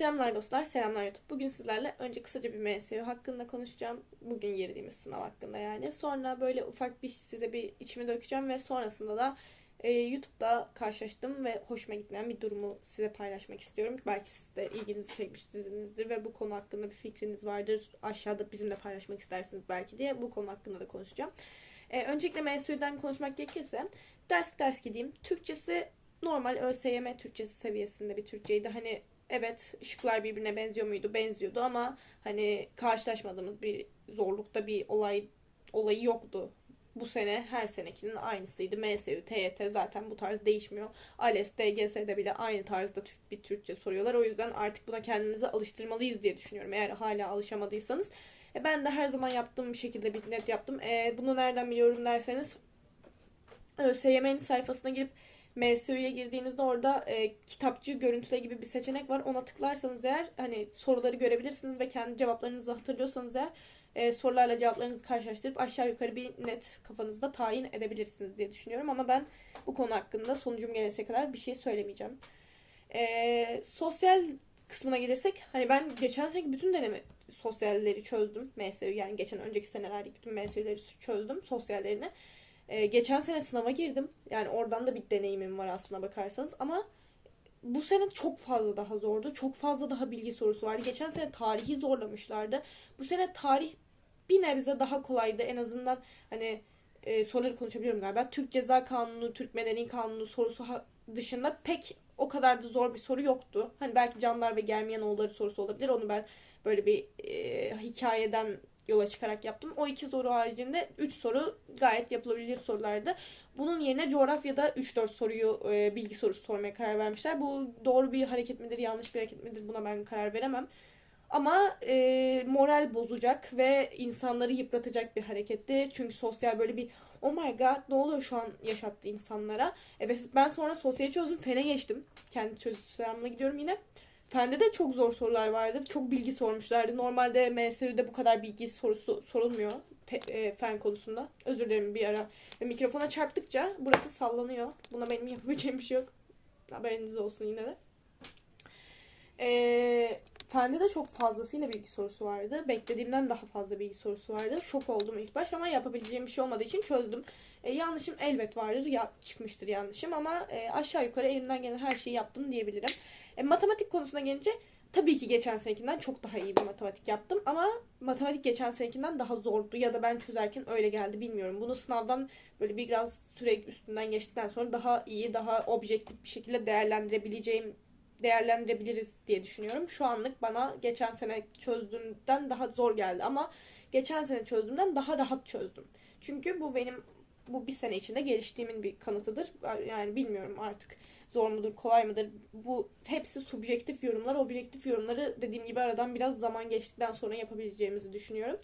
Selamlar dostlar, selamlar YouTube. Bugün sizlerle önce kısaca bir MSU hakkında konuşacağım. Bugün girdiğimiz sınav hakkında yani. Sonra böyle ufak bir size bir içimi dökeceğim ve sonrasında da e, YouTube'da karşılaştım ve hoşuma gitmeyen bir durumu size paylaşmak istiyorum. Belki siz de ilginizi çekmişsinizdir ve bu konu hakkında bir fikriniz vardır. Aşağıda bizimle paylaşmak istersiniz belki diye bu konu hakkında da konuşacağım. E, öncelikle MSU'dan konuşmak gerekirse ders ders gideyim. Türkçesi normal ÖSYM Türkçesi seviyesinde bir Türkçeydi. Hani evet şıklar birbirine benziyor muydu? Benziyordu ama hani karşılaşmadığımız bir zorlukta bir olay olayı yoktu. Bu sene her senekinin aynısıydı. MSU, TYT zaten bu tarz değişmiyor. ALES, DGS'de bile aynı tarzda bir Türkçe soruyorlar. O yüzden artık buna kendimizi alıştırmalıyız diye düşünüyorum. Eğer hala alışamadıysanız. E ben de her zaman yaptığım şekilde bir net yaptım. E, bunu nereden biliyorum derseniz ÖSYM'nin sayfasına girip MSU'ya girdiğinizde orada e, kitapçı görüntüle gibi bir seçenek var. Ona tıklarsanız eğer hani soruları görebilirsiniz ve kendi cevaplarınızı hatırlıyorsanız eğer e, sorularla cevaplarınızı karşılaştırıp aşağı yukarı bir net kafanızda tayin edebilirsiniz diye düşünüyorum. Ama ben bu konu hakkında sonucum gelese kadar bir şey söylemeyeceğim. E, sosyal kısmına gelirsek hani ben geçen sene bütün deneme sosyalleri çözdüm. MSU yani geçen önceki senelerdeki bütün MSU'leri çözdüm sosyallerini. Ee, geçen sene sınava girdim. Yani oradan da bir deneyimim var aslına bakarsanız. Ama bu sene çok fazla daha zordu. Çok fazla daha bilgi sorusu vardı. Geçen sene tarihi zorlamışlardı. Bu sene tarih bir nebze daha kolaydı. En azından hani e, soruları konuşabiliyorum galiba. Türk Ceza Kanunu, Türk Medeni Kanunu sorusu dışında pek o kadar da zor bir soru yoktu. Hani belki Canlar ve Germiyanoğulları sorusu olabilir. Onu ben böyle bir e, hikayeden yola çıkarak yaptım. O iki soru haricinde 3 soru gayet yapılabilir sorulardı. Bunun yerine coğrafyada 3-4 soruyu e, bilgi sorusu sormaya karar vermişler. Bu doğru bir hareket midir, yanlış bir hareket midir buna ben karar veremem. Ama e, moral bozacak ve insanları yıpratacak bir hareketti. Çünkü sosyal böyle bir oh my god ne oluyor şu an yaşattı insanlara. Evet ben sonra sosyal çözdüm. Fene geçtim. Kendi çözüm gidiyorum yine. Fende de çok zor sorular vardı. Çok bilgi sormuşlardı. Normalde MSU'de bu kadar bilgi sorusu sorulmuyor te, e, fen konusunda. Özür dilerim bir ara. Ve mikrofona çarptıkça burası sallanıyor. Buna benim yapabileceğim bir şey yok. Haberiniz olsun yine de. E, fende de çok fazlasıyla bilgi sorusu vardı. Beklediğimden daha fazla bilgi sorusu vardı. Şok oldum ilk baş ama yapabileceğim bir şey olmadığı için çözdüm. E, yanlışım elbet vardır. Ya, çıkmıştır yanlışım ama e, aşağı yukarı elimden gelen her şeyi yaptım diyebilirim. E, matematik konusuna gelince tabii ki geçen senekinden çok daha iyi bir matematik yaptım ama matematik geçen senekinden daha zordu ya da ben çözerken öyle geldi bilmiyorum. Bunu sınavdan böyle biraz süre üstünden geçtikten sonra daha iyi, daha objektif bir şekilde değerlendirebileceğim değerlendirebiliriz diye düşünüyorum. Şu anlık bana geçen sene çözdüğümden daha zor geldi ama geçen sene çözdüğümden daha rahat çözdüm. Çünkü bu benim bu bir sene içinde geliştiğimin bir kanıtıdır. Yani bilmiyorum artık zor mudur, kolay mıdır? Bu hepsi subjektif yorumlar. Objektif yorumları dediğim gibi aradan biraz zaman geçtikten sonra yapabileceğimizi düşünüyorum.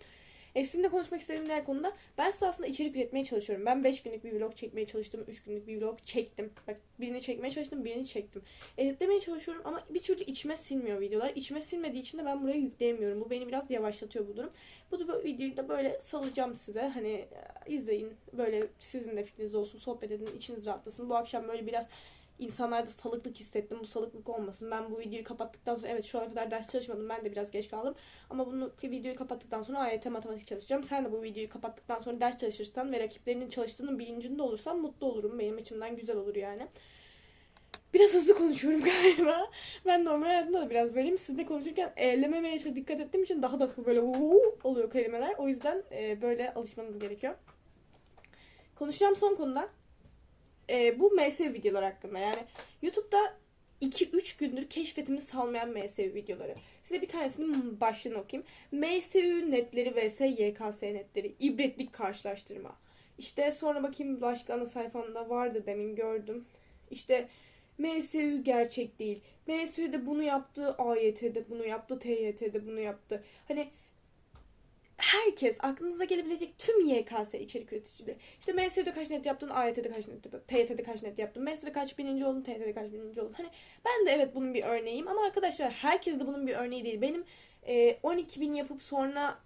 E, sizinle konuşmak istediğim diğer konuda ben size aslında içerik üretmeye çalışıyorum. Ben 5 günlük bir vlog çekmeye çalıştım. 3 günlük bir vlog çektim. Bak birini çekmeye çalıştım, birini çektim. Editlemeye çalışıyorum ama bir türlü içime sinmiyor videolar. İçime sinmediği için de ben buraya yükleyemiyorum. Bu beni biraz yavaşlatıyor bu durum. Bu da videoyu da böyle salacağım size. Hani e, izleyin. Böyle sizin de fikriniz olsun. Sohbet edin. içiniz rahatlasın. Bu akşam böyle biraz insanlarda salıklık hissettim. Bu salıklık olmasın. Ben bu videoyu kapattıktan sonra evet şu ana kadar ders çalışmadım. Ben de biraz geç kaldım. Ama bunu videoyu kapattıktan sonra AYT matematik çalışacağım. Sen de bu videoyu kapattıktan sonra ders çalışırsan ve rakiplerinin çalıştığının bilincinde olursan mutlu olurum. Benim içimden güzel olur yani. Biraz hızlı konuşuyorum galiba. Ben normal hayatımda da biraz böyleyim. Sizle konuşurken eğlememeye çok dikkat ettiğim için daha da böyle oluyor kelimeler. O yüzden böyle alışmanız gerekiyor. Konuşacağım son konuda e, bu MSV videolar hakkında. Yani YouTube'da 2-3 gündür keşfetimi salmayan MSV videoları. Size bir tanesinin başlığını okuyayım. MSU netleri vs YKS netleri. İbretlik karşılaştırma. İşte sonra bakayım başka ana sayfamda vardı demin gördüm. İşte MSU gerçek değil. MSU'de bunu yaptı, AYT'de bunu yaptı, TYT'de bunu yaptı. Hani herkes aklınıza gelebilecek tüm YKS içerik üreticileri. İşte MSU'da kaç net yaptın, AYT'de kaç net yaptın, TYT'de kaç net yaptın, MSU'da kaç bininci oldun, TYT'de kaç bininci oldun. Hani ben de evet bunun bir örneğiyim ama arkadaşlar herkes de bunun bir örneği değil. Benim e, 12 bin yapıp sonra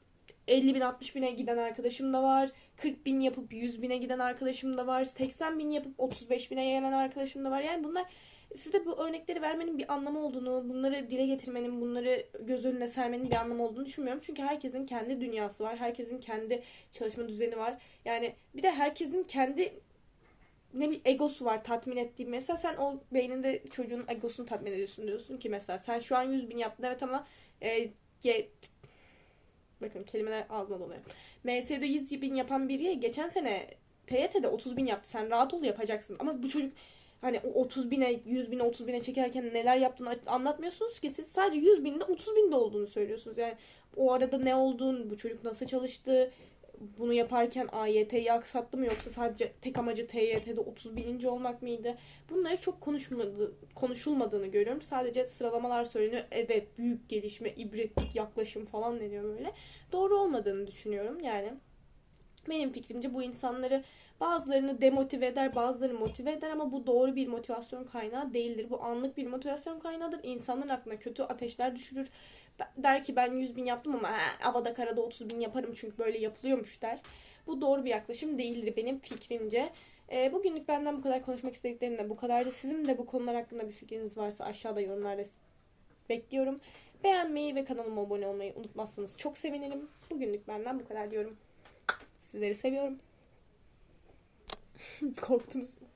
50 bin 60 bine giden arkadaşım da var. 40 bin yapıp 100 bine giden arkadaşım da var. 80 bin yapıp 35 bine gelen arkadaşım da var. Yani bunlar Size bu örnekleri vermenin bir anlamı olduğunu, bunları dile getirmenin, bunları göz önüne sermenin bir anlamı olduğunu düşünmüyorum. Çünkü herkesin kendi dünyası var. Herkesin kendi çalışma düzeni var. Yani bir de herkesin kendi ne bir egosu var tatmin ettiği. Mesela sen o beyninde çocuğun egosunu tatmin ediyorsun diyorsun ki mesela sen şu an 100 bin yaptın evet ama e, ge- bakın kelimeler ağzıma doluyor. MS'de 100 bin yapan biriye geçen sene TYT'de 30 bin yaptı. Sen rahat ol yapacaksın. Ama bu çocuk hani o 30 bine 100 bine 30 bine çekerken neler yaptığını anlatmıyorsunuz ki siz sadece 100 binde 30 binde olduğunu söylüyorsunuz. Yani o arada ne olduğunu, bu çocuk nasıl çalıştı, bunu yaparken AYT'yi aksattı mı yoksa sadece tek amacı TYT'de 30 bininci olmak mıydı? Bunları çok konuşmadı, konuşulmadığını görüyorum. Sadece sıralamalar söyleniyor. Evet büyük gelişme, ibretlik yaklaşım falan deniyor böyle. Doğru olmadığını düşünüyorum yani. Benim fikrimce bu insanları bazılarını demotive eder, bazılarını motive eder ama bu doğru bir motivasyon kaynağı değildir. Bu anlık bir motivasyon kaynağıdır. İnsanların aklına kötü ateşler düşürür. Der ki ben 100 bin yaptım ama he, havada karada 30 bin yaparım çünkü böyle yapılıyormuş der. Bu doğru bir yaklaşım değildir benim fikrimce. E, bugünlük benden bu kadar konuşmak istediklerim de bu kadardı. Sizin de bu konular hakkında bir fikriniz varsa aşağıda yorumlarda bekliyorum. Beğenmeyi ve kanalıma abone olmayı unutmazsanız çok sevinirim. Bugünlük benden bu kadar diyorum. Sizleri seviyorum. Korktunuz mu?